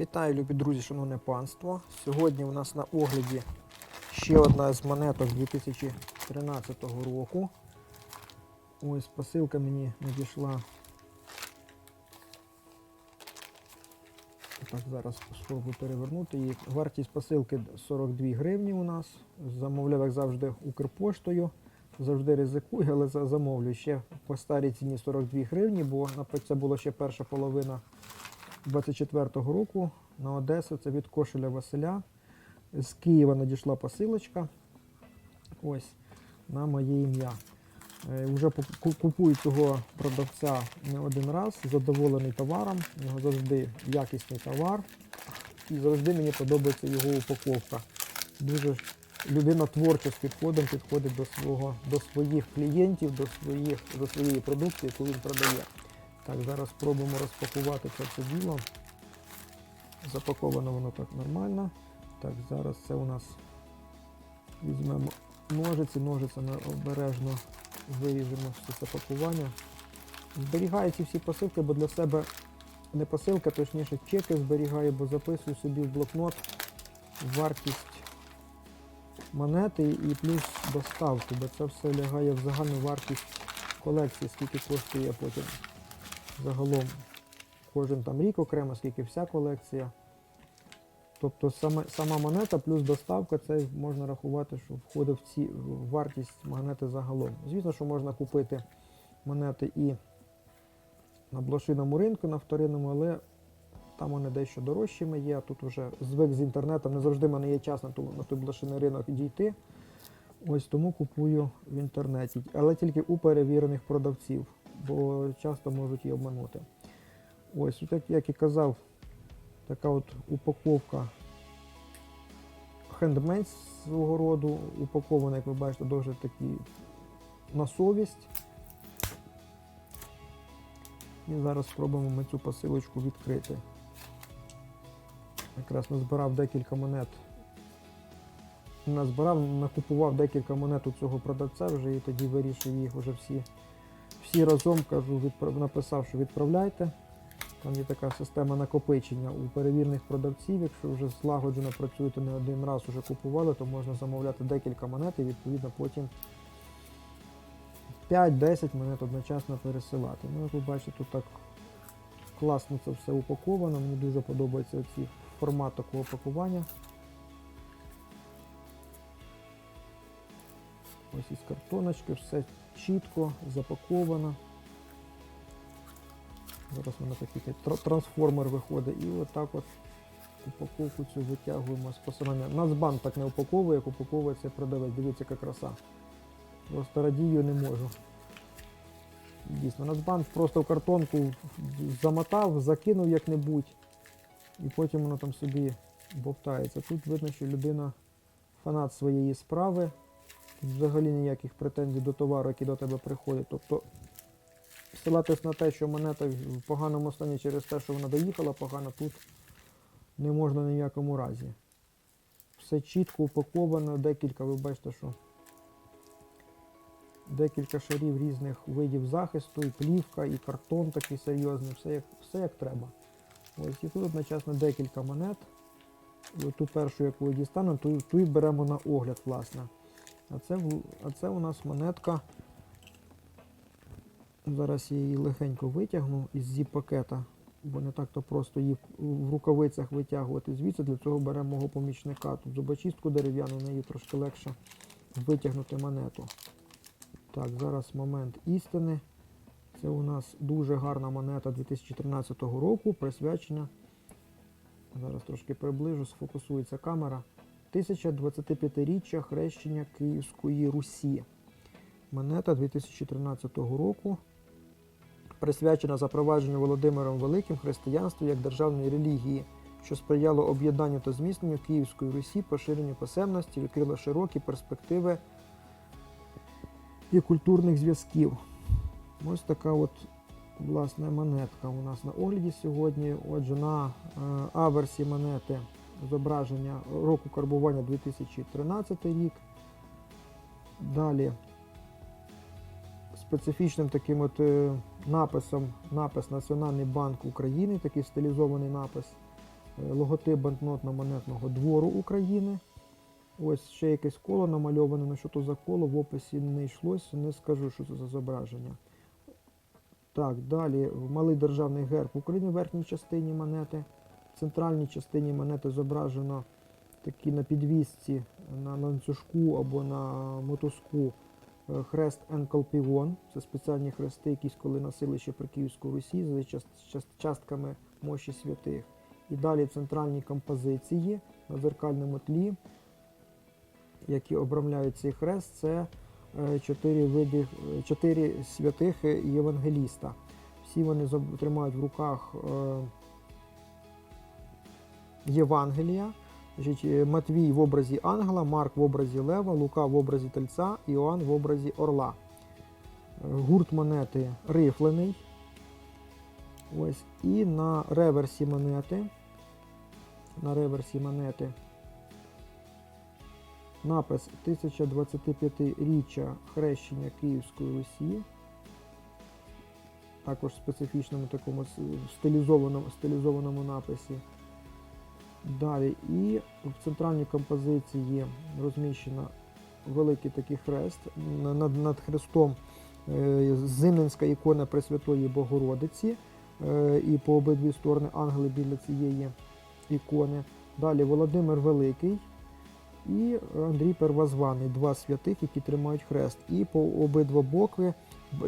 Вітаю, любі друзі, шановне панство. Сьогодні у нас на огляді ще одна з монеток 2013 року. Ось посилка мені надійшла. Так, зараз спробую перевернути її. Вартість посилки 42 гривні у нас. Замовляв, як завжди, Укрпоштою. Завжди ризикую, але за- замовлю ще по старій ціні 42 гривні, бо це була ще перша половина 24-го року на Одесу. Це від Кошеля Василя. З Києва надійшла посилочка. Ось на моє ім'я. Е, Вже купую цього продавця не один раз, задоволений товаром. У нього завжди якісний товар. І завжди мені подобається його упаковка. Дуже людина творчо з підходом підходить до свого, до своїх клієнтів, до своїх, до своєї продукції, яку він продає. Так, зараз спробуємо розпакувати це все діло. Запаковано воно так нормально. Так, зараз це у нас візьмемо ножиці, ножицями обережно виріжемо все це пакування. Зберігаю ці всі посилки, бо для себе не посилка, точніше чеки зберігаю, бо записую собі в блокнот вартість монети і плюс доставку, бо це все лягає в загальну вартість колекції, скільки коштує потім загалом кожен там рік окремо, скільки вся колекція. Тобто саме, сама монета плюс доставка, це можна рахувати, що входить в ці в вартість монети загалом. Звісно, що можна купити монети і на блошиному ринку, на вторинному, але там вони дещо дорожчими є. Тут вже звик з інтернетом, не завжди в мене є час на, ту, на той блошиний ринок дійти. Ось тому купую в інтернеті, але тільки у перевірених продавців, бо часто можуть і обманути. Ось, так як і казав, така от упаковка хендмейд свого роду, упакована, як ви бачите, дуже такі на совість. І зараз спробуємо ми цю посилочку відкрити. Якраз назбирав декілька монет. Назбирав, накупував декілька монет у цього продавця вже і тоді вирішив їх вже всі, всі разом кажу, відправ, написав, що відправляйте. Там є така система накопичення у перевірних продавців. Якщо вже злагоджено працюєте не один раз, вже купували, то можна замовляти декілька монет і відповідно потім 5-10 монет одночасно пересилати. Ну, як ви бачите, тут так класно це все упаковано. Мені дуже подобається ці формат такого пакування. Ось із картоночки, все чітко запаковано. Зараз воно такий трансформер виходить. І отак от упаковку цю витягуємо з посилання. Нацбанк так не упаковує, як упаковує цей продавець. Дивіться, яка краса. Просто радію не можу. Дійсно, Нацбанк просто в картонку замотав, закинув як-небудь, і потім воно там собі бовтається. Тут видно, що людина фанат своєї справи. Взагалі ніяких претензій до товару, який до тебе приходить. Тобто ссилатись на те, що монета в поганому стані через те, що вона доїхала погано, тут не можна ні в якому разі. Все чітко упаковано, декілька, ви бачите, що декілька шарів різних видів захисту, і плівка, і картон такий серйозний, все як, все як треба. Ось і тут одночасно декілька монет. Ту першу, яку я дістану, ту, ту і беремо на огляд, власне. А це, а це у нас монетка. Зараз я її легенько витягну із зіп-пакета, бо не так-то просто її в рукавицях витягувати. Звідси для цього беремо мого помічника. Тут зубочистку дерев'яну, нею трошки легше витягнути монету. Так, зараз момент істини. Це у нас дуже гарна монета 2013 року, присвячена. Зараз трошки приближу, сфокусується камера. 1025-річчя хрещення Київської Русі. Монета 2013 року присвячена запровадженню Володимиром Великим християнству як державної релігії, що сприяло об'єднанню та зміцненню Київської Русі, поширенню писемності, відкрило широкі перспективи і культурних зв'язків. Ось така от власне монетка у нас на огляді сьогодні. Отже, на е, аверсі монети зображення року карбування 2013 рік. Далі специфічним таким от е, написом напис Національний банк України, такий стилізований напис. е, логотип банкнотно-монетного двору України. Ось ще якесь коло намальоване. Ну що то за коло в описі не йшлось, не скажу, що це за зображення. Так, далі малий державний герб України в верхній частині монети. Центральній частині монети зображено такі на підвісці, на ланцюжку або на мотузку е, хрест Енкалпівон. Це спеціальні хрести, якісь коли носили ще при Київську Русі част- частками мощі святих. І далі в центральній композиції на дзеркальному тлі, які обрамляють цей хрест, це е, чотири види, е, чотири святих євангеліста. Всі вони тримають в руках Євангелія. Е, Матвій в образі ангела, Марк в образі лева, Лука в образі тельця, Іоанн в образі орла. Е, Гурт монети рифлений. Ось. І на реверсі монети. На реверсі монети напис 1025-річчя хрещення Київської Русі. Також в специфічному такому стилізованому, стилізованому написі. Далі і в центральній композиції розміщено великий такий хрест. Над, над хрестом е, Зимненська ікона Пресвятої Богородиці. е, І по обидві сторони ангели біля цієї ікони. Далі Володимир Великий і Андрій Первозваний, два святих, які тримають хрест. І по обидва боки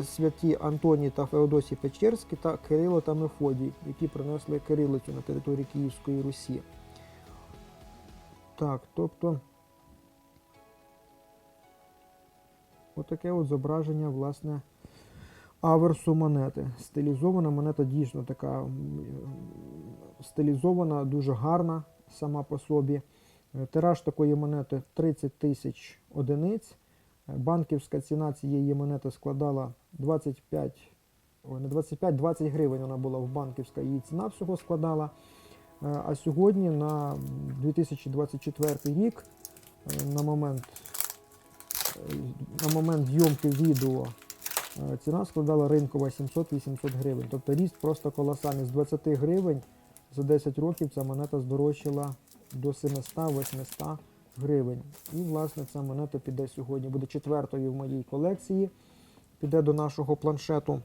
святі Антоній та Феодосій Печерський та Кирило та Мефодій, які принесли кирилицю на території Київської Русі. Так, тобто отаке от зображення, власне, аверсу монети. Стилізована монета дійсно така стилізована, дуже гарна сама по собі. Е, Тираж такої монети 30 тисяч одиниць. Е, Банківська ціна цієї монети складала 25, ой, не 25, 20 гривень вона була в банківська її ціна всього складала. Е, А сьогодні на 2024 рік, е, на момент, е, на момент зйомки відео, ціна складала ринкова 700-800 гривень. Тобто ріст просто колосальний. З 20 гривень за 10 років ця монета здорожчала до 700-800 гривень. І, власне, ця монета піде сьогодні, буде четвертою в моїй колекції. Піде до нашого планшету.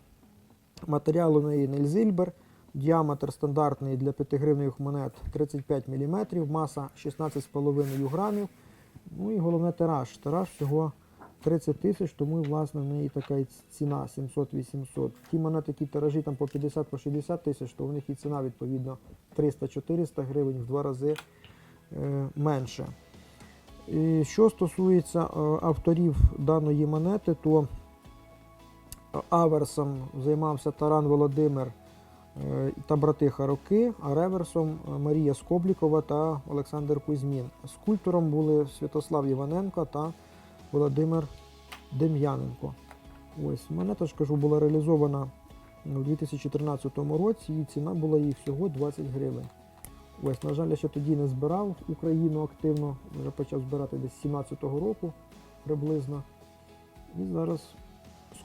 Матеріал у неї Нельзильбер. Діаметр стандартний для 5-гривневих монет 35 мм, маса 16,5 грамів. Ну і головне тираж. Тираж всього 30 тисяч, тому власне в неї така і ціна 700-800. Ті монети, які тиражі там по 50-60 тисяч, то в них і ціна відповідно 300-400 гривень в два рази е, менше. І що стосується е, авторів даної монети, то аверсом займався Таран Володимир е, та брати Хароки, а реверсом е, Марія Скоблікова та Олександр Кузьмін. Скульптором були Святослав Іваненко та Володимир Дем'яненко. Ось монета ж кажу, була реалізована у 2013 році, і ціна була їй всього 20 гривень. Ось, на жаль, я ще тоді не збирав Україну активно, вже почав збирати десь з 17-го року приблизно. І зараз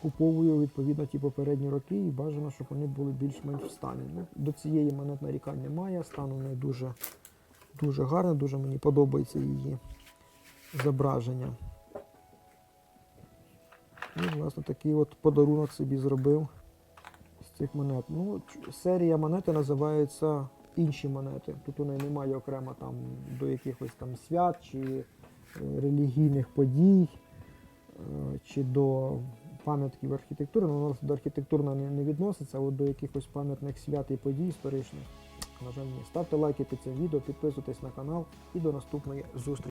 скуповую відповідно ті попередні роки і бажано, щоб вони були більш-менш в стані. Ну, до цієї монет нарікань немає, стан у неї дуже, дуже гарний, дуже мені подобається її зображення. І, власне, такий от подарунок собі зробив з цих монет. Ну, серія монети називається інші монети. Тут у неї немає окремо там до якихось там свят чи е, релігійних подій, е, чи до пам'ятків архітектури. Ну, до архітектурно не, не відноситься, а от до якихось пам'ятних свят і подій історичних. На жаль, ні. Ставте лайки під цим відео, підписуйтесь на канал і до наступної зустрічі.